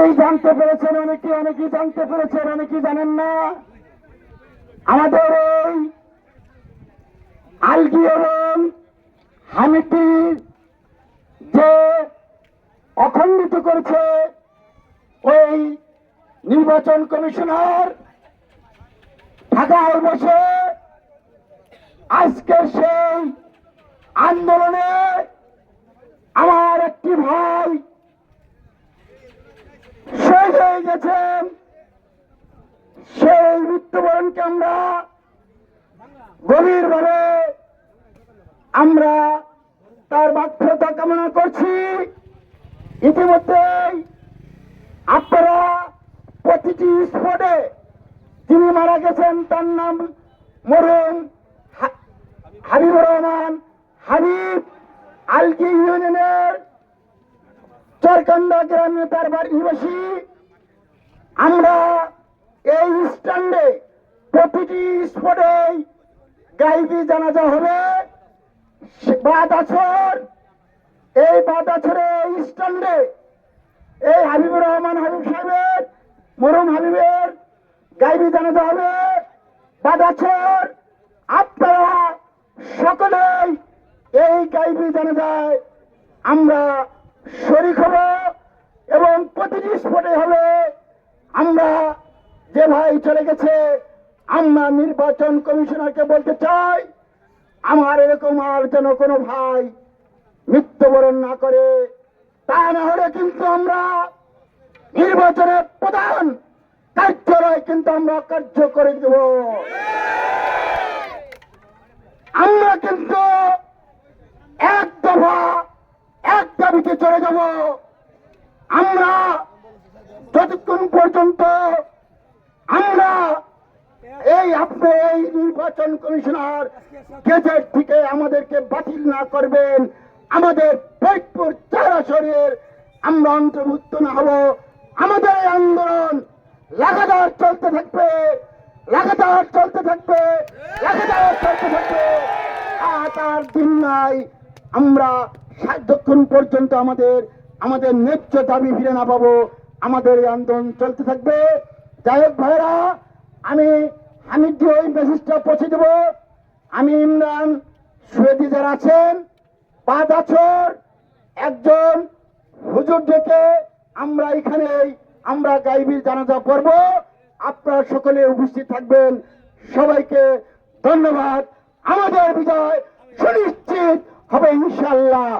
এই জানতে পেরেছেন অনেকে অনেকেই জানতে পেরেছেন, অনেকেই জানেন না। আমাদের এই আলগি এবং হামিটি যে অখণ্ডিত করেছে ওই নির্বাচন কমিশনার ঢাকায় বসে আজকের সেই আন্দোলনে আমার একটি ভাই গেছেন। সেই মৃত্যুবরণকে আমরা গভীরভাবে আমরা তার বাধ্যতা কামনা করছি। ইতিমধ্যেই আপনারা প্রতিটি স্পটে যিনি মারা গেছেন তার নাম মরুম হাবিবুর রহমান, হাবিব আলকি ইউনিয়নের চরকান্দা গ্রামে তার বাড়ি নিবাসী। আমরা এই স্ট্যান্ডে প্রতিটি স্পটে গাইবি জানাজা হবে। সে- বাদ আছর এই বাদ আছরে এই স্ট্যান্ডে এই হাবিবুর রহমান হাবিব সাহেবের মরম হাবিবের গাইবি জানাজা হবে। বাদ আছর আপনারা সকলেই এই গাইবি জানাজায় আমরা শরিক হব এবং প্রতিটি স্পটে হবে আমরা যে ভাই চলে গেছে, আমরা নির্বাচন কমিশনারকে বলতে চাই, আমার এরকম আর যেন কোনো ভাই মৃত্যুবরণ না করে, তা না হলে কিন্তু আমরা নির্বাচনের প্রধান কার্যালয় কিন্তু আমরা কার্য করে দেব। আমরা কিন্তু এক দফা এক দাবিতে চলে যাব। আমরা যতক্ষণ পর্যন্ত আমরা এই আপনি এই নির্বাচন কমিশনার গেজেট থেকে আমাদেরকে বাতিল না করবেন, আমাদের ফরিদপুর চার আসরের আমরা অন্তর্ভুক্ত না হব। আমাদের এই আন্দোলন লাগাতার চলতে থাকবে, লাগাতার চলতে থাকবে, লাগাতার চলতে থাকবে। আর দিন নাই, আমরা যতক্ষণ পর্যন্ত আমাদের আমাদের ন্যায্য দাবি ফিরে না পাবো। আমাদের এই আন্দোলন চলতে থাকবে। যাই হোক ভাইরা আমি হামিদ দিয়ে ওই মেসেজটা পৌঁছে দেব। আমি ইমরান সুয়েদি যারা আছেন, পাঁচ বছর একজন হুজুর ডেকে আমরা এখানে আমরা গাইবির জানাজা করব আপনারা সকলে উপস্থিত থাকবেন। সবাইকে ধন্যবাদ। আমাদের বিজয় সুনিশ্চিত হবে ইনশাল্লাহ